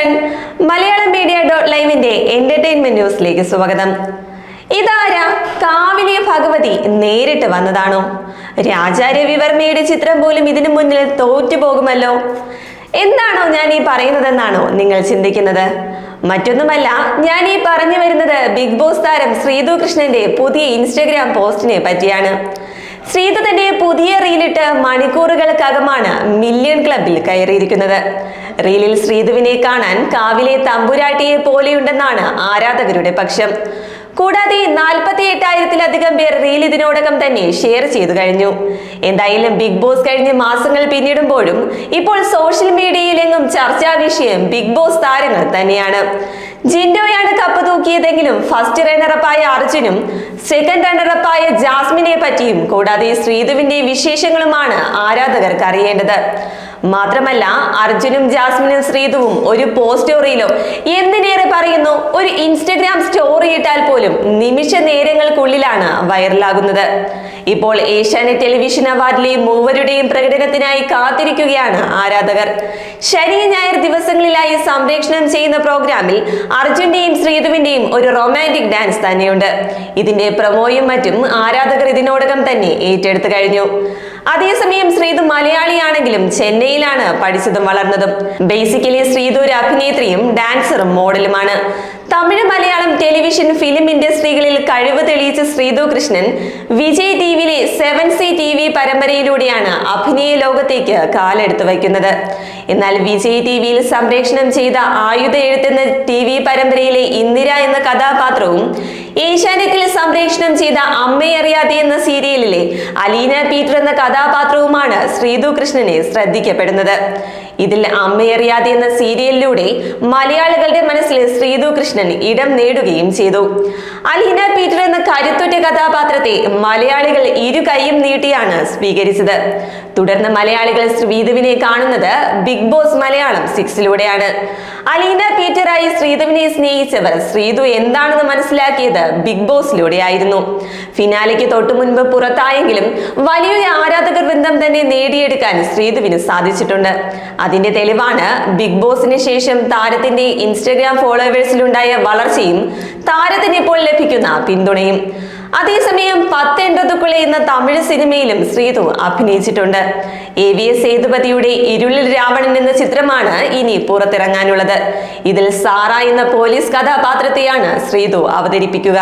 One Malayalam media dot ലൈവിന്റെ entertainment ന്യൂസിലേക്ക് സ്വാഗതം. ഇതാരാ കാവിലെ ഭഗവതി നേരിട്ട് വന്നതാണോ? രാജാരവിവർമ്മയുടെ ചിത്രം പോലും ഇതിനു മുന്നിൽ തോറ്റുപോകുമല്ലോ. എന്താണോ ഞാൻ ഈ പറയുന്നതെന്നാണോ നിങ്ങൾ ചിന്തിക്കുന്നത്? മറ്റൊന്നുമല്ല ഞാൻ ഈ പറഞ്ഞു വരുന്നത് ബിഗ് ബോസ് താരം ശ്രീതു കൃഷ്ണന്റെ പുതിയ ഇൻസ്റ്റഗ്രാം പോസ്റ്റിനെ പറ്റിയാണ്. ശ്രീതു പുതിയ റീലിട്ട് മണിക്കൂറുകൾക്കകമാണ് മില്യൺ ക്ലബിൽ കയറിയിരിക്കുന്നത്. റീലിൽ ശ്രീതുവിനെ കാണാൻ കാവിലെ തമ്പുരാട്ടിയെ പോലെയുണ്ടെന്നാണ് ആരാധകരുടെ പക്ഷം. കൂടാതെ നാൽപ്പത്തി എട്ടായിരത്തിലധികം പേർ റീൽ ഇതിനോടകം തന്നെ ഷെയർ ചെയ്തു കഴിഞ്ഞു. എന്തായാലും ബിഗ് ബോസ് കഴിഞ്ഞ മാസങ്ങൾ പിന്നിടുമ്പോഴും ഇപ്പോൾ സോഷ്യൽ മീഡിയയിലെങ്ങും ചർച്ചാ വിഷയം ബിഗ് ബോസ് താരങ്ങൾ തന്നെയാണ്. ജിൻഡോയാണ് കപ്പ് തൂക്കിയതെങ്കിലും ഫസ്റ്റ് റണ്ണറപ്പായ അർജുനും സെക്കൻഡ് റണ്ണറപ്പായ ജാസ്മിനെ പറ്റിയും കൂടാതെ ശ്രീധുവിന്റെ വിശേഷങ്ങളുമാണ് ആരാധകർക്ക് അറിയേണ്ടത്. മാത്രമല്ല അർജുനും ജാസ്മിനും ശ്രീധുവും ഒരു പോസ്റ്റ് സ്റ്റോറിയിലോ എന്തിനേറെ പറയുന്നു? ഒരു ഇൻസ്റ്റഗ്രാം സ്റ്റോറി ഇട്ടാൽ പോലും നിമിഷ നേരങ്ങൾക്കുള്ളിലാണ് വൈറലാകുന്നത്. ഇപ്പോൾ ഏഷ്യാനെറ്റ് ടെലിവിഷൻ അവാർഡിലെ മൂവരുടെയും പ്രകടനത്തിനായി കാത്തിരിക്കുകയാണ് ആരാധകർ. ശനി ഞായർ ദിവസങ്ങളിലായി സംപ്രേക്ഷണം ചെയ്യുന്ന പ്രോഗ്രാമിൽ അർജുന്റെയും ശ്രീധുവിന്റെയും ഒരു റൊമാന്റിക് ഡാൻസ് തന്നെയുണ്ട്. ഇതിന്റെ പ്രമോയും മറ്റും ആരാധകർ ഇതിനോടകം തന്നെ ഏറ്റെടുത്തു കഴിഞ്ഞു. അതേസമയം ശ്രീതു മലയാളിയാണെങ്കിലും ചെന്നൈയിലാണ് പഠിച്ചതും വളർന്നതും. ബേസിക്കലി ശ്രീതു ഒരു അഭിനേത്രിയും ഡാൻസറും മോഡലുമാണ്. തമിഴ് മലയാളം ടെലിവിഷൻ ഫിലിം ഇൻഡസ്ട്രികളിൽ കഴിവ് തെളിയിച്ച ശ്രീതു കൃഷ്ണൻ വിജയ് ടി വിയിലെ സെവൻ സി ടി വി പരമ്പരയിലൂടെയാണ് അഭിനയ ലോകത്തേക്ക് കാലെടുത്തു വയ്ക്കുന്നത്. എന്നാൽ വിജയ് ടിവിയിൽ സംപ്രേഷണം ചെയ്ത ആയുധ എഴുത്തെന്ന ടി വി പരമ്പരയിലെ ഇന്ദിര എന്ന കഥാപാത്രവും ഏഷ്യാനെറ്റിൽ സംപ്രേഷണം ചെയ്ത അമ്മയറിയാതെ എന്ന സീരിയലിലെ അലീന പീറ്റർ എന്ന കഥാപാത്രവുമാണ് ശ്രീതു കൃഷ്ണനെ ശ്രദ്ധിക്കപ്പെടുന്നത്. ഇതിൽ അമ്മയറിയാതെ എന്ന സീരിയലിലൂടെ മലയാളികളുടെ മനസ്സിൽ ശ്രീതു കൃഷ്ണൻ ഇടം നേടുകയും ചെയ്തു. അലീന പീറ്റർ എന്ന കരുത്തുറ്റ കഥാപാത്രത്തെ മലയാളികൾ ഇരു കൈയും നീട്ടിയാണ് സ്വീകരിച്ചത്. തുടർന്ന് മലയാളികൾ ശ്രീധുവിനെ കാണുന്നത് ബിഗ് ബോസ് മലയാളം സിക്സിലൂടെയാണ്. അലീന പീറ്ററായി ശ്രീധുവിനെ സ്നേഹിച്ചവർ. ശ്രീധു എന്താണെന്ന് മനസ്സിലാക്കിയത് ബിഗ് ബോസിലൂടെയായിരുന്നു. ഫിനാലിക്ക് തൊട്ടു മുൻപ് പുറത്തായെങ്കിലും വലിയൊരു ആരാധകർ വൃന്ദം തന്നെ നേടിയെടുക്കാൻ ശ്രീധുവിന് സാധിച്ചിട്ടുണ്ട്. അതിന്റെ തെളിവാണ് ബിഗ് ബോസിന് ശേഷം താരത്തിന്റെ ഇൻസ്റ്റഗ്രാം ഫോളോവേഴ്സിലുണ്ടായ വളർച്ചയും താരത്തിന് ഇപ്പോൾ ലഭിക്കുന്ന പിന്തുണയും. അതേസമയം പത്തെൺപതുക്കുള്ള എന്ന തമിഴ് സിനിമയിലും ശ്രീധു അഭിനയിച്ചിട്ടുണ്ട്. എ വി എസ് സേതുപതിയുടെ ഇരുളിൽ രാവണൻ എന്ന ചിത്രമാണ് ഇനി പുറത്തിറങ്ങാനുള്ളത്. ഇതിൽ സാറ എന്ന പോലീസ് കഥാപാത്രത്തെയാണ് ശ്രീതു അവതരിപ്പിക്കുക.